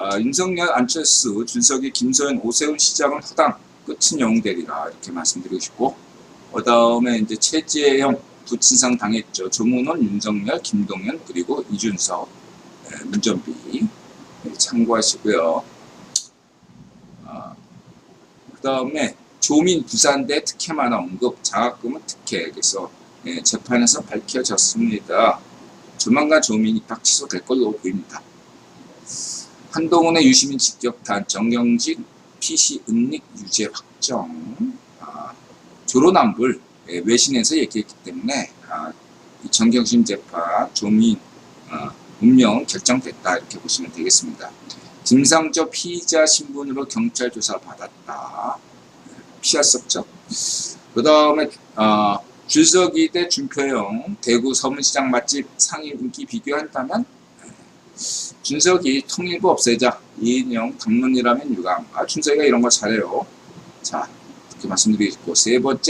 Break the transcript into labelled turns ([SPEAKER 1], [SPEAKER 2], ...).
[SPEAKER 1] 아, 윤석열, 안철수, 준석이, 김소연, 오세훈 시장은 허당 끝은 영웅되리라 이렇게 말씀드리고 싶고 그 다음에 이제 최재형 부친상 당했죠. 조문원, 윤석열, 김동연 그리고 이준석, 예, 문전비 예, 참고하시고요. 아, 그 다음에 조민 부산대 특혜만 언급, 장학금은 특혜. 그래서 예, 재판에서 밝혀졌습니다. 조만간 조민 입학 취소될 걸로 보입니다. 한동훈의 유시민 직격탄, 정경직 PC 은닉 유죄 확정. 아, 조로남불 예, 외신에서 얘기했기 때문에 아, 이 정경심 재판, 조민 어, 운명 결정됐다 이렇게 보시면 되겠습니다. 김상조 피의자 신분으로 경찰 조사 받았다. 피했었죠. 그 다음에 어, 줄서기 대 준표영 대구 서문시장 맛집 상위 인기 비교한다면 준석이 통일부 없애자 이인영 당론이라면 유감. 아 준석이가 이런 거 잘해요. 자 이렇게 말씀드리고 세 번째